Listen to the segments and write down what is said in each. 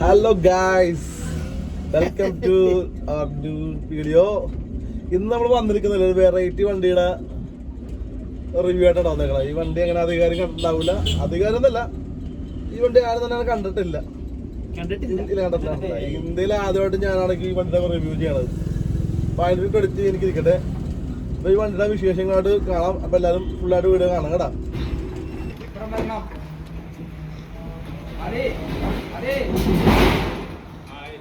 Hello guys welcome to our new video ഇന്ന് നമ്മൾ വന്നിരിക്കുന്നത് ഒരു വെറൈറ്റി വണ്ടിയുടെ റിവ്യൂ ആയിട്ടാണ് വന്നേക്കുന്നത് ഈ വണ്ടി അങ്ങനെ അധികാരം കണ്ടിട്ടുണ്ടാവില്ല അധികാരം എന്നല്ല. ഈ വണ്ടി ആരും തന്നെ കണ്ടിട്ടില്ല. ഇന്ത്യയിൽ കണ്ടിട്ടില്ല. ഇന്ത്യയിൽ ആദ്യമായിട്ട് ഞാനാണെങ്കിൽ ഈ വണ്ടിയുടെ റിവ്യൂ ചെയ്യണത്. അപ്പൊ അതിന്റെ ക്രെഡിറ്റ് എനിക്ക് ഇരിക്കട്ടെ അപ്പൊ ഈ വണ്ടിയുടെ വിശേഷങ്ങളായിട്ട് കാണാം. അപ്പൊ എല്ലാവരും ഫുള്ളായിട്ട് വീഡിയോ കാണാം കേട്ടാ.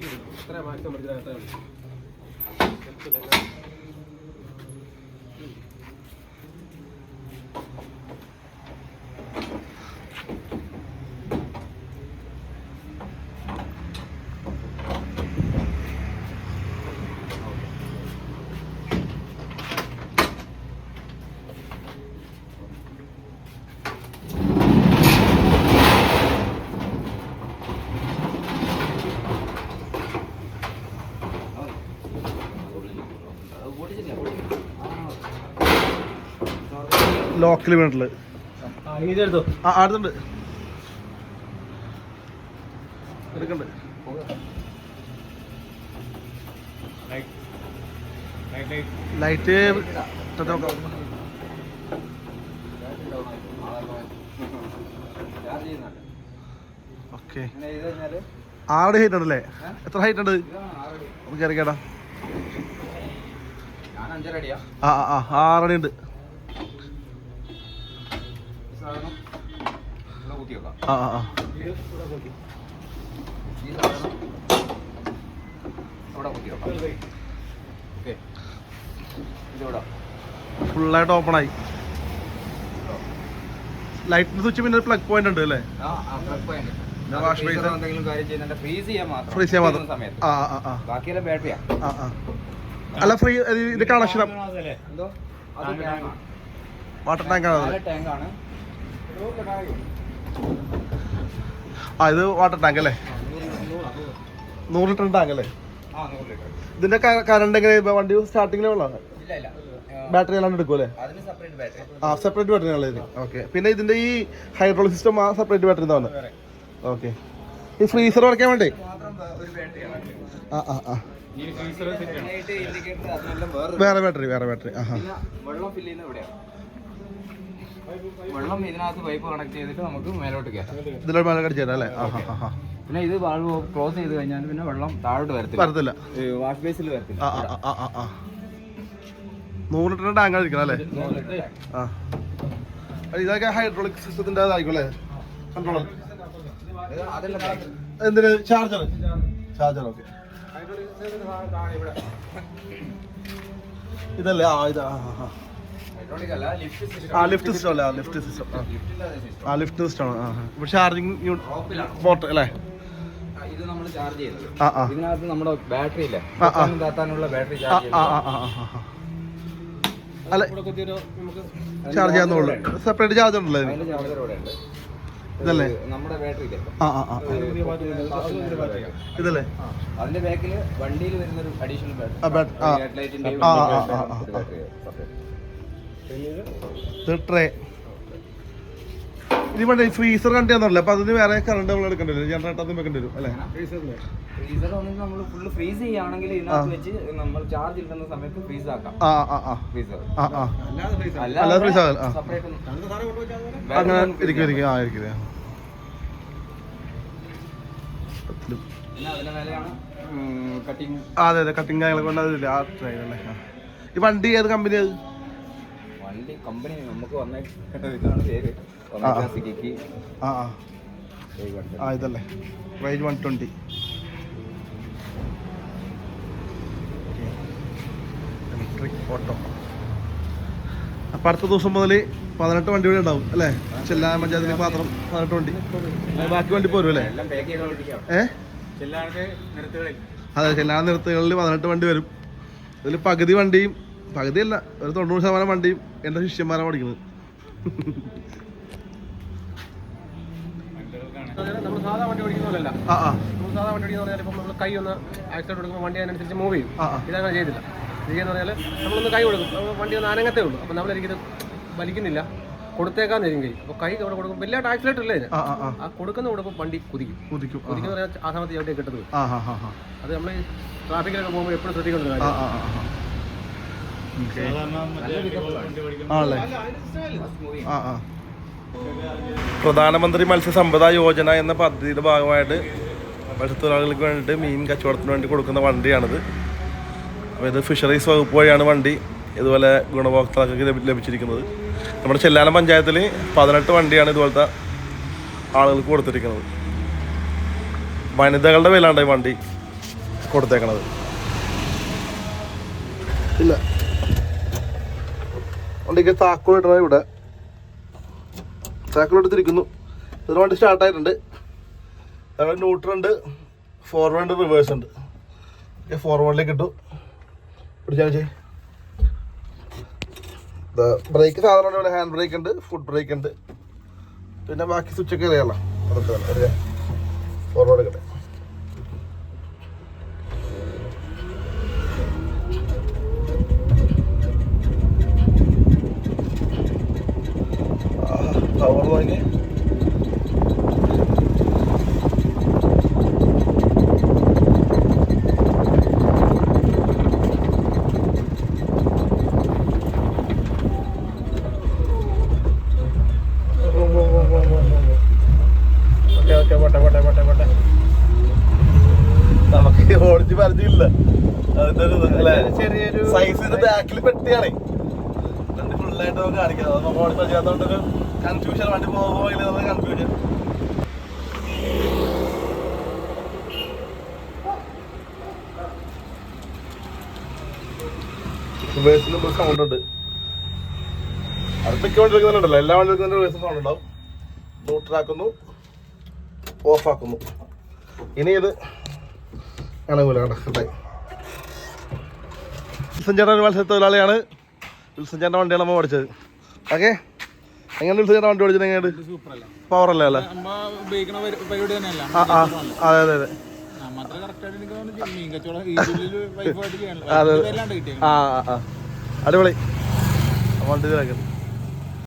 ഇത്ര മാക്സിമം പഠിച്ചതിനകത്താണ് ലോക്കൽ വീണിട്ടുള്ളത് ആ അടുത്തുണ്ട്. എടുക്കണ്ട്. Light okay. ആറ് ഹൈറ്റ് ഉണ്ടല്ലേ? എത്ര ഹൈറ്റ് ഉണ്ട്? നമുക്ക് ആ ആ ആ ആറടി ഉണ്ട്. ആ ആ ഓക്കെ. ഫുള്ളായിട്ട് ഓപ്പൺ ആയി ലൈറ്റിന് സ്വിച്ച് പിന്നെ പ്ലഗ് പോയിന്റ് ഉണ്ട് അല്ലേ. എന്തെങ്കിലും കാര്യം ചെയ്യുന്നുണ്ട്. ഫ്രീസ് ചെയ്യാൻ മാത്രം. ഫ്രീസ് ചെയ്യാൻ മാത്രം. സമയത്ത്. ആ ആ ആ. ബാക്കിയെല്ലാം ബാറ്ററിയാ ആ ആ. അല്ല ഫ്രീ ഇത് കണക്ഷൻ എന്തോ? അത് ടാങ്കാണ് വാട്ടർ ടാങ്ക് ആണ്. നാല് ടാങ്കാണ് ആ ഇത് വാട്ടർ ടാങ്ക് അല്ലേ? നൂറ് ലിറ്റർ ടാങ്ക് അല്ലേ? ആ ഇതിന്റെ കറണ്ട് എങ്ങനെ വണ്ടി സ്റ്റാർട്ടിങ്ങിലെ വെള്ളമാണ് ഇല്ല ഇല്ല. ബാറ്ററി എല്ലാം എടുക്കുമല്ലേ അതിന് സെപ്പറേറ്റ് ബാറ്ററി ആ സെപ്പറേറ്റ് ബാറ്ററി ആണല്ലേ ഇത് ഓക്കെ പിന്നെ ഇതിന്റെ ഈ ഹൈഡ്രോളിക് സിസ്റ്റം ആ സെപ്പറേറ്റ് ബാറ്ററി തന്നെ ഓക്കെ ഈ ഫ്രീസർ വരയ്ക്കാൻ വേണ്ടി? മാത്രം ഒരു ബാറ്ററിയാണ് ആ ആ ആ. വേറെ വേറെ ബാറ്ററി വേറെ ബാറ്ററി ആ പിന്നെ വെള്ളം ഇതിനകത്ത് പൈപ്പ് കണക്ട് ചെയ്തിട്ട് നമുക്ക് മേലോട്ട് കയറ്റാം ഇതിലൊരു മേലോട്ട് തരാം അല്ലേ? പിന്നെ ഇത് വാൾവ് ക്ലോസ് ചെയ്ത് കഴിഞ്ഞാൽ പിന്നെ വെള്ളം താഴോട്ട് വരത്തില്ല. വരത്തില്ല. വാഷ് ബേസിൽ വരത്തില്ല. നൂറ് ലിറ്റർ ടാങ്ക് ആയിരിക്കണം അല്ലേ? ആ. ഇതൊക്കെ ഹൈഡ്രോളിക് സിസ്റ്റത്തിന്റെ അല്ലേ? കൺട്രോളർ എന്തിന്? ചാർജർ ചാർജർ ഓക്കെ ഇതല്ലേ? ആ ഇതാ ആ ആ, ആ. ലിഫ്റ്റ് സിസ്റ്റം ആ ലിഫ്റ്റ് സിസ്റ്റം അല്ലേ? ആ ലിഫ്റ്റ് സിസ്റ്റം ആ. ലിഫ്റ്റ് സിസ്റ്റം ആണ്. ആ ഇവിടെ ചാർജിങ് പോർട്ട് അല്ലേ? ഇത് നമ്മൾ ചാർജ് ചെയ്യുന്നത്. ഇതിനകത്ത് നമ്മുടെ ബാറ്ററി ഇല്ല. താത്താനുള്ള ബാറ്ററി ചാർജ്. അല്ല ചാർജ് ചെയ്യാന്നുള്ളൂ സെപ്പറേറ്റ് ചാർജ് ഉണ്ടല്ലോ ഇതല്ലേ? നമ്മുടെ ബാറ്ററി ഇതല്ലേ? അതിന്റെ ബാക്കിൽ വണ്ടിയിൽ വരുന്ന ഒരു അഡീഷണൽ ആ, bat- ഇത് ട്രേ ഇനി വേണ്ട ഫ്രീസർ കണ്ടിയാന്നല്ലേ അപ്പൊ അതിന് വേറെ കറണ്ട് നമ്മൾ എടുക്കേണ്ടി വരും. ജനറേറ്റർ അതും വെക്കേണ്ടി വരും അല്ലേ? ഫ്രീസർ നമ്മൾ ഫുള്ള് ഫ്രീസ് ചെയ്യുകയാണെങ്കിൽ ഇതിനകത്ത് വെച്ച് നമ്മൾ ചാർജ് ഇടുന്ന സമയത്ത് ഫ്രീസ് ആക്കാം. ആ ആ ആ. ഫ്രീസർ ആ ആ. അല്ലാതെ ഫ്രീസ് ആകാം അങ്ങനെ ഇരിക്കും ഇരിക്കും. ആ ഇരിക്കും അതെ അതെ കട്ടിങ് കാര്യങ്ങളൊക്കെ കൊണ്ട് അതില്ല ആ ട്രേ അല്ലേ ആ. ഈ വണ്ടി ഏത് കമ്പനി അത് വണ്ടി കമ്പനി നമുക്ക് വന്ന ഇതാണ് പേര്. ഒമേഗ സിക്കിക്ക് ആ. ആ ആ. ഇതല്ലേ. Range one twenty electric auto അപ്പൊ അടുത്ത ദിവസം മുതൽ പതിനെട്ട് വണ്ടി കൂടെ ഉണ്ടാവും അല്ലേ? ചെല്ലാ പഞ്ചായത്തിന് മാത്രം പതിനെട്ട് വണ്ടി. ബാക്കി വണ്ടി പോരും അല്ലേ? എല്ലാം പാക്ക് ചെയ്തോണ്ടിരിക്കാം ഏ? ചെല്ലാണ്ട് അതെ ചെല്ലാ നിരത്തുകളിൽ പതിനെട്ട് വണ്ടി വരും. ഇതിൽ പകുതി വണ്ടിയും പകുതിയല്ല ഒരു തൊണ്ണൂറ് ശതമാനം വണ്ടിയും എന്റെ ശിഷ്യന്മാരാണ് പഠിക്കുന്നത്. നമ്മൾ സാധാ വണ്ടി ഓടിക്കുന്ന പോലെയല്ല. നമ്മൾ സാധാ വണ്ടി ഓടിക്കുന്ന പറഞ്ഞാൽ ഇപ്പം നമ്മൾ കൈ ഒന്ന് ആക്സിഡന്റ് കൊടുക്കുമ്പോൾ വണ്ടി അതിനനുസരിച്ച് മൂവ് ചെയ്യും. ഇതങ്ങനെ ചെയ്തില്ല. ചെയ്യുന്ന പറഞ്ഞാൽ നമ്മളൊന്ന് കൈ കൊടുക്കും. വണ്ടി ഒന്ന് അനങ്ങത്തേ ഉള്ളൂ. അപ്പോൾ നമ്മളെനിക്കിത് വലിക്കുന്നില്ല. കൊടുത്തേക്കാന്ന് കൈ. അപ്പോൾ കൈ അവിടെ കൊടുക്കും വലിയ ആക്സിലേറ്റർ ഇല്ലേ? ആ കൊടുക്കുന്ന കൊടുക്കും വണ്ടി കുതിക്കും. കുതിക്കും. ആ കുതിക്കുന്ന പറഞ്ഞാൽ ആ സമയത്ത് ചവിട്ടി കിട്ടുന്നത് അത് നമ്മൾ ട്രാഫിക്കിലൊക്കെ പോകുമ്പോൾ എപ്പോഴും ശ്രദ്ധിക്കേണ്ട കാര്യം. ആണല്ലേ? ആ ആ. പ്രധാനമന്ത്രി മത്സ്യസമ്പദ യോജന എന്ന പദ്ധതിയുടെ ഭാഗമായിട്ട് മത്സ്യത്തൊഴിലാളികൾക്ക് വേണ്ടിയിട്ട് മീൻ കച്ചവടത്തിന് വേണ്ടി കൊടുക്കുന്ന വണ്ടിയാണിത്. അപ്പോൾ ഇത് ഫിഷറീസ് വകുപ്പ് വഴിയാണ് വണ്ടി ഇതുപോലെ ഗുണഭോക്താക്കൾക്ക് ലഭി- ലഭിച്ചിരിക്കുന്നത്. നമ്മുടെ ചെല്ലാനം പഞ്ചായത്തിൽ പതിനെട്ട് വണ്ടിയാണ് ഇതുപോലത്തെ ആളുകൾക്ക് കൊടുത്തിരിക്കുന്നത്. വനിതകളുടെ പേരിലാണ് വണ്ടി കൊടുത്തേക്കണത്. ഇല്ല. വണ്ടിക്ക് താക്കോൽ ഇടണം ഇവിടെ. താക്കോൽ എടുത്തിരിക്കുന്നു. ഇതിന് വണ്ടി സ്റ്റാർട്ടായിട്ടുണ്ട് അവിടെ ന്യൂട്രൽ ഉണ്ട്. ഫോർവേഡ് റിവേഴ്സ് ഉണ്ട്. ഫോർവേഡിലേക്ക് ഇട്ടു. പിടിച്ചാൽ ചേ ബ്രേക്ക് സാധാരണ ഇവിടെ ഹാൻഡ് ബ്രേക്ക് ഉണ്ട് ഫുഡ് ബ്രേക്ക് ഉണ്ട്. പിന്നെ ബാക്കി സ്വിച്ചൊക്കെ അറിയാമല്ലോ ഫോർവേഡ് പവർ വാങ്ങി നമുക്ക് ഓടിച്ച് അല്ലേ? ചെറിയൊരു സൈസിന്റെ ബാക്കിൽ പെട്ടിയാണേ. ഫുള്ളായിട്ട് നമുക്ക് കാണിക്കാം അത് കൺഫ്യൂഷൻ വണ്ടി പോകുമ്പോൾ കൺഫ്യൂഷൻ റിവേഴ്സിൽ സൗണ്ട് ഉണ്ട്. എല്ലാ വണ്ടി എടുക്കുന്നതിന്റെ റിവേഴ്സ് ഇനി ഇത് കണ്ടായി വിൽസൺ ചേട്ടൻ ഒരു മത്സ്യത്തൊഴിലാളിയാണ് വിൽസൺ ചേട്ടന്റെ വണ്ടിയാണ് നമ്മൾ ഓടിച്ചത് ഓക്കെ എങ്ങനെ വിൽസൺ ചേട്ടൻ വണ്ടി ഓടിച്ചത് എങ്ങനെയാണ് പവർ അല്ലേ അല്ലേ? ആ ആ. അതെ അതെ അതെ. അതെ. ആ ആ അടിപൊളി. വണ്ടി ഇതാക്കുന്നത്